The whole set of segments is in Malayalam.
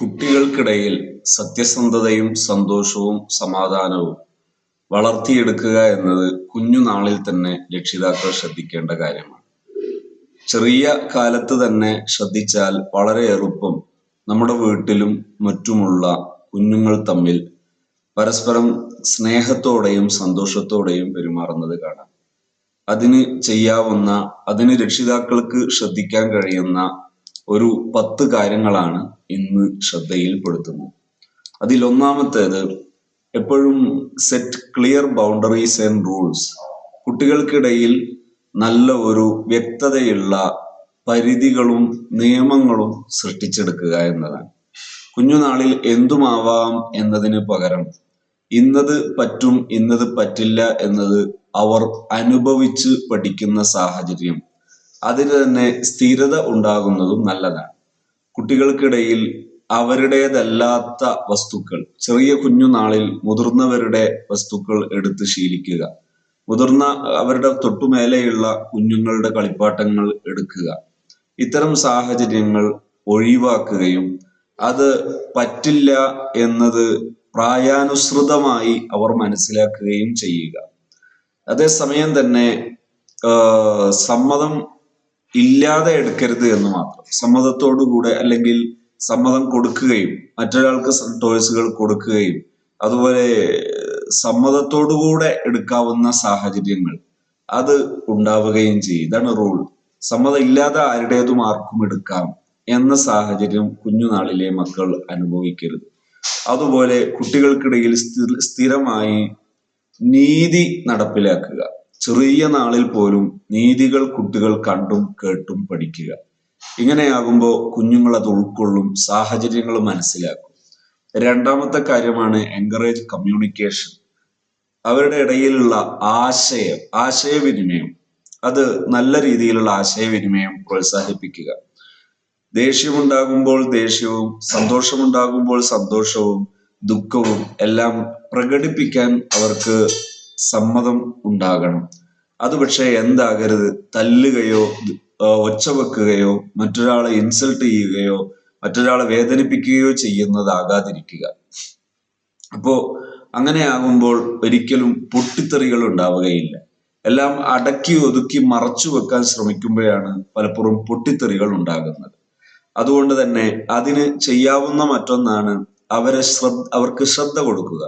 കുട്ടികൾക്കിടയിൽ സത്യസന്ധതയും സന്തോഷവും സമാധാനവും വളർത്തിയെടുക്കുക എന്നത് കുഞ്ഞുനാളിൽ തന്നെ രക്ഷിതാക്കൾ ശ്രദ്ധിക്കേണ്ട കാര്യമാണ്. ചെറിയ കാലത്ത് തന്നെ ശ്രദ്ധിച്ചാൽ വളരെ എളുപ്പം നമ്മുടെ വീട്ടിലും മറ്റുമുള്ള കുഞ്ഞുങ്ങൾ തമ്മിൽ പരസ്പരം സ്നേഹത്തോടെയും സന്തോഷത്തോടെയും പെരുമാറുന്നത് കാണാം. അതിന് ചെയ്യാവുന്ന അതിന് രക്ഷിതാക്കൾക്ക് ശ്രദ്ധിക്കാൻ കഴിയുന്ന ഒരു പത്ത് കാര്യങ്ങളാണ് ഇന്ന് ശ്രദ്ധയിൽപ്പെടുത്തുന്നത്. അതിൽ ഒന്നാമത്തേത് എപ്പോഴും set clear boundaries and rules കുട്ടികൾക്കിടയിൽ നല്ല ഒരു വ്യക്തതയുള്ള പരിധികളും നിയമങ്ങളും സൃഷ്ടിച്ചെടുക്കുക എന്നതാണ്. കുഞ്ഞുനാളിൽ എന്തുമാവാം എന്നതിന് പകരം ഇന്നത് പറ്റും ഇന്നത് പറ്റില്ല എന്നത് അവർ അനുഭവിച്ച് പഠിക്കുന്ന സാഹചര്യം. അതിന് തന്നെ സ്ഥിരത ഉണ്ടാകുന്നതും നല്ലതാണ്. കുട്ടികൾക്കിടയിൽ അവരുടേതല്ലാത്ത വസ്തുക്കൾ ചെറിയ കുഞ്ഞുനാളിൽ മുതിർന്നവരുടെ വസ്തുക്കൾ എടുത്ത് ശീലിക്കുക മുതിർന്ന അവരുടെ തൊട്ടുമേലെയുള്ള കുഞ്ഞുങ്ങളുടെ കളിപ്പാട്ടങ്ങൾ എടുക്കുക ഇത്തരം സാഹചര്യങ്ങൾ ഒഴിവാക്കുകയും അത് പറ്റില്ല എന്നത് പ്രായാനുസൃതമായി അവർ മനസ്സിലാക്കുകയും ചെയ്യുക. അതേസമയം തന്നെ സമ്മതം ഇല്ലാതെ എടുക്കരുത് എന്ന് മാത്രം. സമ്മതത്തോടുകൂടെ അല്ലെങ്കിൽ സമ്മതം കൊടുക്കുകയും മറ്റൊരാൾക്ക് ടോയ്സുകൾ കൊടുക്കുകയും അതുപോലെ സമ്മതത്തോടുകൂടെ എടുക്കാവുന്ന സാഹചര്യങ്ങൾ അത് ഉണ്ടാവുകയും ചെയ്യും. ഇതാണ് റൂൾ സമ്മതം ഇല്ലാതെ ആരുടേതും ആർക്കും എടുക്കാം എന്ന സാഹചര്യം കുഞ്ഞുനാളിലെ മക്കൾ അനുഭവിക്കരുത്. അതുപോലെ കുട്ടികൾക്കിടയിൽ സ്ഥിരമായി നീതി നടപ്പിലാക്കുക. ചെറിയ നാളിൽ പോലും നീതികൾ കുട്ടികൾ കണ്ടും കേട്ടും പഠിക്കുക. ഇങ്ങനെയാകുമ്പോൾ കുഞ്ഞുങ്ങൾ അത് ഉൾക്കൊള്ളും സാഹചര്യങ്ങൾ മനസ്സിലാക്കും. രണ്ടാമത്തെ കാര്യമാണ് എൻകറേജ് കമ്മ്യൂണിക്കേഷൻ അവരുടെ ഇടയിലുള്ള ആശയം ആശയവിനിമയം. അത് നല്ല രീതിയിലുള്ള ആശയവിനിമയം പ്രോത്സാഹിപ്പിക്കുക. ദേഷ്യമുണ്ടാകുമ്പോൾ ദേഷ്യവും സന്തോഷമുണ്ടാകുമ്പോൾ സന്തോഷവും ദുഃഖവും എല്ലാം പ്രകടിപ്പിക്കാൻ അവർക്ക് സമ്മതം ഉണ്ടാകണം. അത് പക്ഷേ എന്താകരുത്? തല്ലുകയോ ഒച്ച വെക്കുകയോ മറ്റൊരാളെ ഇൻസൾട്ട് ചെയ്യുകയോ മറ്റൊരാളെ വേദനിപ്പിക്കുകയോ ചെയ്യുന്നതാകാതിരിക്കുക. അപ്പോ അങ്ങനെയാകുമ്പോൾ ഒരിക്കലും പൊട്ടിത്തെറികൾ ഉണ്ടാവുകയില്ല. എല്ലാം അടക്കി ഒതുക്കി മറച്ചു വെക്കാൻ ശ്രമിക്കുമ്പോഴാണ് പലപ്പോഴും പൊട്ടിത്തെറികൾ ഉണ്ടാകുന്നത്. അതുകൊണ്ട് തന്നെ അതിന് ചെയ്യാവുന്ന മറ്റൊന്നാണ് അവരെ ശ്രദ്ധ അവർക്ക് ശ്രദ്ധ കൊടുക്കുക.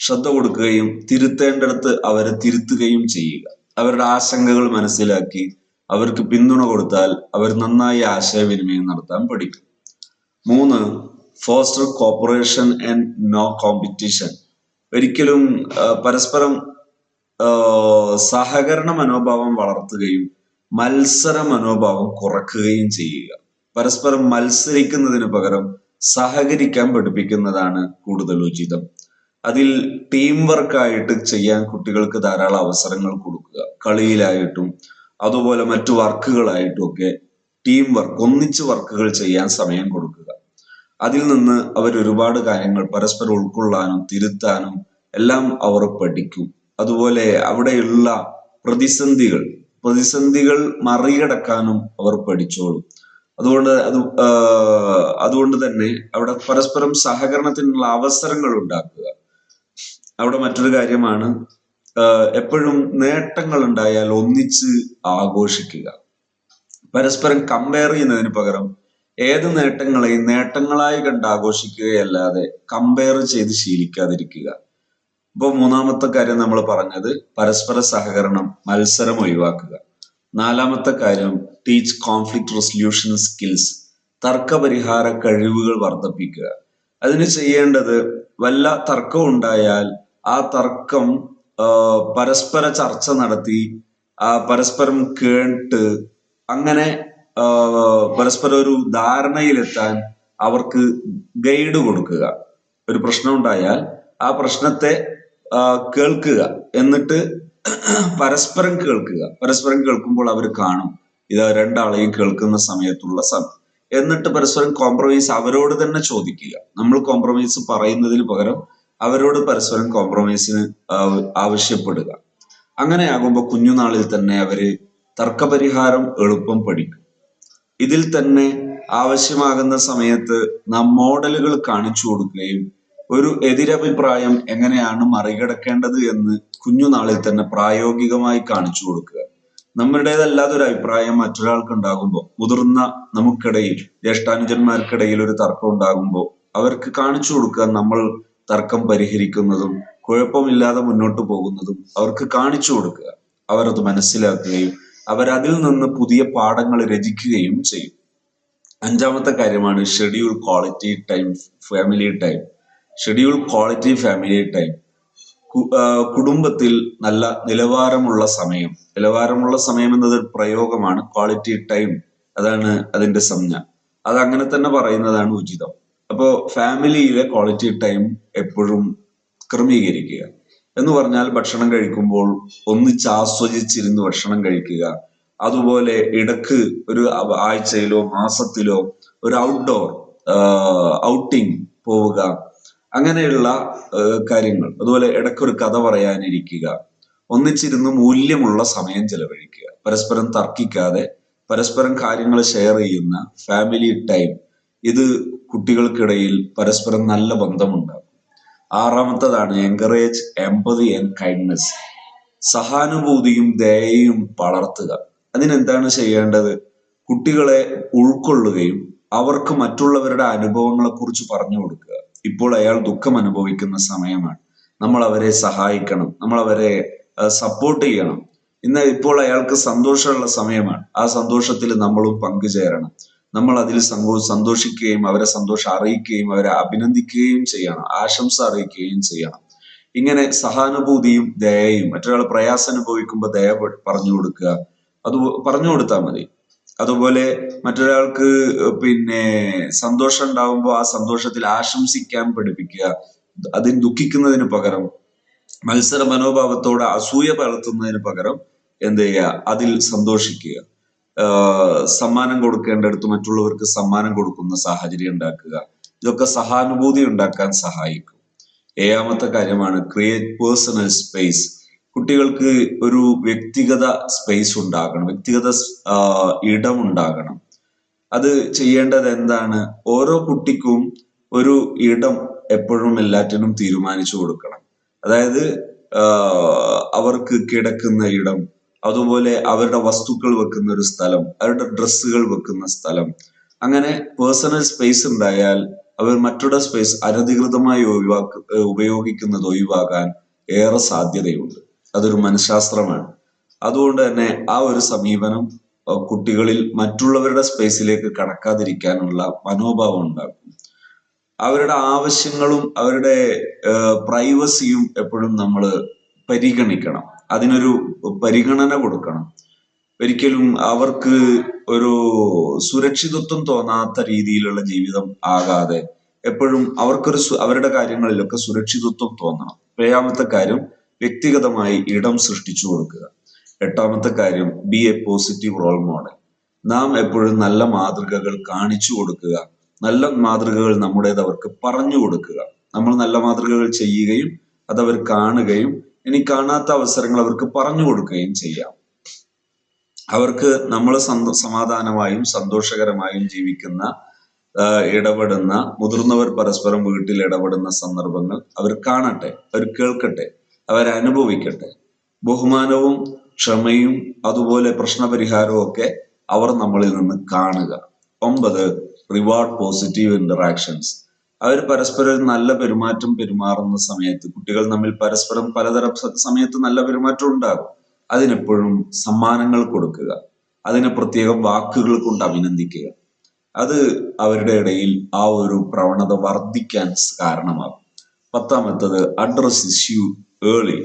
ശ്രദ്ധ കൊടുക്കുകയും തിരുത്തേണ്ടടുത്ത് അവരെ തിരുത്തുകയും ചെയ്യുക. അവരുടെ ആശങ്കകൾ മനസ്സിലാക്കി അവർക്ക് പിന്തുണ കൊടുത്താൽ അവർ നന്നായി ആശയവിനിമയം നടത്താൻ പഠിക്കും. മൂന്ന് foster cooperation and no competition ഒരിക്കലും പരസ്പരം സഹകരണ മനോഭാവം വളർത്തുകയും മത്സര മനോഭാവം കുറക്കുകയും ചെയ്യുക. പരസ്പരം മത്സരിക്കുന്നതിന് പകരം സഹകരിക്കാൻ പഠിപ്പിക്കുന്നതാണ് കൂടുതൽ ഉചിതം. അതിൽ ടീം വർക്കായിട്ട് ചെയ്യാൻ കുട്ടികൾക്ക് ധാരാളം അവസരങ്ങൾ കൊടുക്കുക. കളിയിലായിട്ടും അതുപോലെ മറ്റു വർക്കുകളായിട്ടും ഒക്കെ ടീം വർക്ക് ഒന്നിച്ച് വർക്കുകൾ ചെയ്യാൻ സമയം കൊടുക്കുക. അതിൽ നിന്ന് അവർ ഒരുപാട് കാര്യങ്ങൾ പരസ്പരം ഉൾക്കൊള്ളാനും തിരുത്താനും എല്ലാം അവർ പഠിക്കും. അതുപോലെ അവിടെയുള്ള പ്രതിസന്ധികൾ പ്രതിസന്ധികൾ മറികടക്കാനും അവർ പഠിച്ചോളും. അതുകൊണ്ട് അത് അതുകൊണ്ട് തന്നെ അവിടെ പരസ്പരം സഹകരണത്തിനുള്ള അവസരങ്ങൾ ഉണ്ടാക്കുക. അവിടെ മറ്റൊരു കാര്യമാണ് എപ്പോഴും നേട്ടങ്ങൾ ഉണ്ടായാൽ ഒന്നിച്ച് ആഘോഷിക്കുക. പരസ്പരം കമ്പയർ ചെയ്യുന്നതിന് പകരം ഏത് നേട്ടങ്ങളെയും നേട്ടങ്ങളായി കണ്ട് ആഘോഷിക്കുകയല്ലാതെ കമ്പയർ ചെയ്ത് ശീലിക്കാതിരിക്കുക. ഇപ്പൊ മൂന്നാമത്തെ കാര്യം നമ്മൾ പറഞ്ഞത് പരസ്പര സഹകരണം മത്സരം ഒഴിവാക്കുക. നാലാമത്തെ കാര്യം ടീച്ച് കോൺഫ്ലിക്ട് റെസൊല്യൂഷൻ സ്കിൽസ് തർക്കപരിഹാര കഴിവുകൾ വർദ്ധിപ്പിക്കുക. അതിന് ചെയ്യേണ്ടത് വല്ല തർക്കം ഉണ്ടായാൽ ആ തർക്കം പരസ്പര ചർച്ച നടത്തി പരസ്പരം കേട്ട് അങ്ങനെ പരസ്പരം ഒരു ധാരണയിലെത്താൻ അവർക്ക് ഗൈഡ് കൊടുക്കുക. ഒരു പ്രശ്നം ഉണ്ടായാൽ ആ പ്രശ്നത്തെ കേൾക്കുക. എന്നിട്ട് പരസ്പരം കേൾക്കുക. പരസ്പരം കേൾക്കുമ്പോൾ അവർ കാണും ഇത് രണ്ടാളെയും കേൾക്കുന്ന സമയത്തുള്ള സമയം എന്നിട്ട് പരസ്പരം കോംപ്രമൈസ് അവരോട് തന്നെ ചോദിക്കുക. നമ്മൾ കോംപ്രമൈസ് പറയുന്നതിന് പകരം അവരോട് പരസ്പരം കോംപ്രമൈസിന് ആവശ്യപ്പെടുക. അങ്ങനെയാകുമ്പോൾ കുഞ്ഞുനാളിൽ തന്നെ അവർ തർക്കപരിഹാരം എളുപ്പം പഠിക്കും. ഇതിൽ തന്നെ ആവശ്യമാകുന്ന സമയത്ത് നാം മോഡലുകൾ കാണിച്ചു കൊടുക്കുകയും ഒരു എതിരഭിപ്രായം എങ്ങനെയാണ് മറികടക്കേണ്ടത് എന്ന് കുഞ്ഞുനാളിൽ തന്നെ പ്രായോഗികമായി കാണിച്ചു കൊടുക്കുക. നമ്മുടേതല്ലാതെ ഒരു അഭിപ്രായം മറ്റൊരാൾക്ക് ഉണ്ടാകുമ്പോൾ മുതിർന്ന നമുക്കിടയിൽ ജ്യേഷ്ഠാനുജന്മാർക്കിടയിൽ ഒരു തർക്കം ഉണ്ടാകുമ്പോൾ അവർക്ക് കാണിച്ചു കൊടുക്കുക നമ്മൾ തർക്കം പരിഹരിക്കുന്നതും കുഴപ്പമില്ലാതെ മുന്നോട്ട് പോകുന്നതും അവർക്ക് കാണിച്ചു കൊടുക്കുക. അവരത് മനസ്സിലാക്കുകയും അവരതിൽ നിന്ന് പുതിയ പാഠങ്ങൾ രചിക്കുകയും ചെയ്യും. അഞ്ചാമത്തെ കാര്യമാണ് schedule quality time family time schedule quality family time കുടുംബത്തിൽ നല്ല നിലവാരമുള്ള സമയം. നിലവാരമുള്ള സമയം എന്നത് പ്രയോഗമാണ് ക്വാളിറ്റി ടൈം അതാണ് അതിന്റെ സംജ്ഞ. അത് അങ്ങനെ തന്നെ പറയുന്നതാണ് ഉചിതം. അപ്പോ ഫാമിലിയിലെ ക്വാളിറ്റി ടൈം എപ്പോഴും ക്രമീകരിക്കുക. എന്ന് പറഞ്ഞാൽ ഭക്ഷണം കഴിക്കുമ്പോൾ ഒന്നിച്ച് ആസ്വദിച്ചിരുന്ന് ഭക്ഷണം കഴിക്കുക. അതുപോലെ ഇടയ്ക്ക് ഒരു ആഴ്ചയിലോ മാസത്തിലോ ഒരു ഔട്ട്ഡോർ ഔട്ടിംഗ് പോവുക. അങ്ങനെയുള്ള കാര്യങ്ങൾ. അതുപോലെ ഇടയ്ക്ക് ഒരു കഥ പറയാനിരിക്കുക. ഒന്നിച്ചിരുന്ന് മൂല്യമുള്ള സമയം ചെലവഴിക്കുക. പരസ്പരം തർക്കിക്കാതെ പരസ്പരം കാര്യങ്ങൾ ഷെയർ ചെയ്യുന്ന ഫാമിലി ടൈം ഇത് കുട്ടികൾക്കിടയിൽ പരസ്പരം നല്ല ബന്ധമുണ്ടാകും. ആറാമത്തതാണ് എൻകറേജ് എംപതി ആൻഡ് കൈൻഡ്നെസ് സഹാനുഭൂതിയും ദയയും വളർത്തുക. അതിനെന്താണ് ചെയ്യേണ്ടത്? കുട്ടികളെ ഉൾക്കൊള്ളുകയും അവർക്ക് മറ്റുള്ളവരുടെ അനുഭവങ്ങളെ കുറിച്ച് പറഞ്ഞു കൊടുക്കുക. ഇപ്പോൾ അയാൾ ദുഃഖം അനുഭവിക്കുന്ന സമയമാണ്. നമ്മൾ അവരെ സഹായിക്കണം. നമ്മൾ അവരെ സപ്പോർട്ട് ചെയ്യണം. ഇന്ന് ഇപ്പോൾ അയാൾക്ക് സന്തോഷമുള്ള സമയമാണ്. ആ സന്തോഷത്തിൽ നമ്മളും പങ്കുചേരണം. നമ്മൾ അതിൽ സന്തോഷിക്കുകയും അവരെ സന്തോഷം അറിയിക്കുകയും അവരെ അഭിനന്ദിക്കുകയും ചെയ്യണം. ആശംസ അറിയിക്കുകയും ചെയ്യണം. ഇങ്ങനെ സഹാനുഭൂതിയും ദയയും മറ്റൊരാൾ പ്രയാസം അനുഭവിക്കുമ്പോൾ ദയ പറഞ്ഞു കൊടുക്കുക. അത് പറഞ്ഞു കൊടുത്താൽ മതി. അതുപോലെ മറ്റൊരാൾക്ക് പിന്നെ സന്തോഷം ഉണ്ടാവുമ്പോൾ ആ സന്തോഷത്തിൽ ആശംസിക്കാൻ പഠിപ്പിക്കുക. അതിന് ദുഃഖിക്കുന്നതിന് പകരം മത്സര മനോഭാവത്തോടെ അസൂയ പകർത്തുന്നതിന് പകരം എന്ത് ചെയ്യുക? അതിൽ സന്തോഷിക്കുക. സമ്മാനം കൊടുക്കേണ്ടടുത്ത് മറ്റുള്ളവർക്ക് സമ്മാനം കൊടുക്കുന്ന സാഹചര്യം ഉണ്ടാക്കുക. ഇതൊക്കെ സഹാനുഭൂതി ഉണ്ടാക്കാൻ സഹായിക്കും. ഏഴാമത്തെ കാര്യമാണ് ക്രിയേറ്റ് പേഴ്സണൽ സ്പേസ് കുട്ടികൾക്ക് ഒരു വ്യക്തിഗത സ്പേസ് ഉണ്ടാകണം. വ്യക്തിഗത ഇടം ഉണ്ടാകണം. അത് ചെയ്യേണ്ടത് എന്താണ്? ഓരോ കുട്ടിക്കും ഒരു ഇടം എപ്പോഴും എല്ലാറ്റിനും തീരുമാനിച്ചു കൊടുക്കണം. അതായത് അവർക്ക് കിടക്കുന്ന ഇടം അതുപോലെ അവരുടെ വസ്തുക്കൾ വെക്കുന്ന ഒരു സ്ഥലം അവരുടെ ഡ്രസ്സുകൾ വെക്കുന്ന സ്ഥലം. അങ്ങനെ പേഴ്സണൽ സ്പേസ് ഉണ്ടായാൽ അവർ മറ്റുള്ള സ്പേസ് അനധികൃതമായി ഒഴിവാക്ക ഉപയോഗിക്കുന്നത് ഒഴിവാക്കാൻ ഏറെ സാധ്യതയുണ്ട്. അതൊരു മനഃശാസ്ത്രമാണ്. അതുകൊണ്ട് തന്നെ ആ ഒരു സമീപനം കുട്ടികളിൽ മറ്റുള്ളവരുടെ സ്പേസിലേക്ക് കടക്കാതിരിക്കാനുള്ള മനോഭാവം ഉണ്ടാക്കും. അവരുടെ ആവശ്യങ്ങളും അവരുടെ പ്രൈവസിയും എപ്പോഴും നമ്മൾ പരിഗണിക്കണം. അതിനൊരു പരിഗണന കൊടുക്കണം. ഒരിക്കലും അവർക്ക് ഒരു സുരക്ഷിതത്വം തോന്നാത്ത രീതിയിലുള്ള ജീവിതം ആകാതെ എപ്പോഴും അവർക്കൊരു അവരുടെ കാര്യങ്ങളിലൊക്കെ സുരക്ഷിതത്വം തോന്നണം. ഏഴാമത്തെ കാര്യം വ്യക്തിഗതമായി ഇടം സൃഷ്ടിച്ചു കൊടുക്കുക. എട്ടാമത്തെ കാര്യം be a positive role model നാം എപ്പോഴും നല്ല മാതൃകകൾ കാണിച്ചു കൊടുക്കുക. നല്ല മാതൃകകൾ നമ്മുടേത് അവർക്ക് പറഞ്ഞു കൊടുക്കുക. നമ്മൾ നല്ല മാതൃകകൾ ചെയ്യുകയും അതവർ കാണുകയും ഇനി കാണാത്ത അവസരങ്ങൾ അവർക്ക് പറഞ്ഞു കൊടുക്കുകയും ചെയ്യാം. അവർക്ക് നമ്മൾ സന്തോ സമാധാനമായും സന്തോഷകരമായും ജീവിക്കുന്ന ഇടപെടുന്ന മുതിർന്നവർ പരസ്പരം വീട്ടിൽ ഇടപെടുന്ന സന്ദർഭങ്ങൾ അവർ കാണട്ടെ അവർ കേൾക്കട്ടെ അവരനുഭവിക്കട്ടെ ബഹുമാനവും ക്ഷമയും അതുപോലെ പ്രശ്നപരിഹാരവും ഒക്കെ അവർ നമ്മളിൽ നിന്ന് കാണുക. ഒമ്പത് റിവാർഡ് പോസിറ്റീവ് ഇന്ററാക്ഷൻസ് അവർ പരസ്പരം നല്ല പെരുമാറ്റം പെരുമാറുന്ന സമയത്ത് കുട്ടികൾ തമ്മിൽ പരസ്പരം പലതരം സമയത്ത് നല്ല പെരുമാറ്റം ഉണ്ടാകും. അതിനെപ്പോഴും സമ്മാനങ്ങൾ കൊടുക്കുക. അതിനെ പ്രത്യേകം വാക്കുകൾ കൊണ്ട് അഭിനന്ദിക്കുക. അത് അവരുടെ ഇടയിൽ ആ ഒരു പ്രവണത വർദ്ധിക്കാൻ കാരണമാകും. പത്താമത്തത് അഡ്രസ് ഇഷ്യൂ ഏളി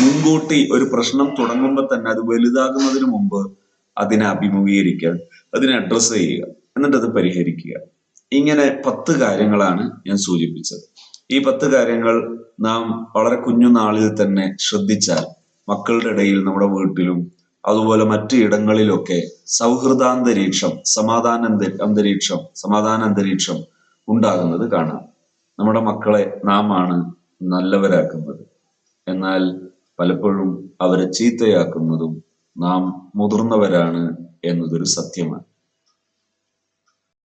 മുൻകൂട്ടി ഒരു പ്രശ്നം തുടങ്ങുമ്പോൾ തന്നെ അത് വലുതാകുന്നതിന് മുമ്പ് അതിനെ അഭിമുഖീകരിക്കുക. അതിനെ അഡ്രസ്സ് ചെയ്യുക. എന്നിട്ട് അത് പരിഹരിക്കുക. ഇങ്ങനെ പത്ത് കാര്യങ്ങളാണ് ഞാൻ സൂചിപ്പിച്ചത്. ഈ പത്ത് കാര്യങ്ങൾ നാം വളരെ കുഞ്ഞുനാളിൽ തന്നെ ശ്രദ്ധിച്ചാൽ മക്കളുടെ ഇടയിൽ നമ്മുടെ വീട്ടിലും അതുപോലെ മറ്റു ഇടങ്ങളിലൊക്കെ സൗഹൃദാന്തരീക്ഷം സമാധാന അന്തരീക്ഷം സമാധാന അന്തരീക്ഷം ഉണ്ടാകുന്നത് കാണാം. നമ്മുടെ മക്കളെ നാം ആണ് നല്ലവരാക്കുന്നത്. എന്നാൽ പലപ്പോഴും അവരെ ചീത്തയാക്കുന്നതും നാം മുതിർന്നവരാണ് എന്നതൊരു സത്യമാണ്.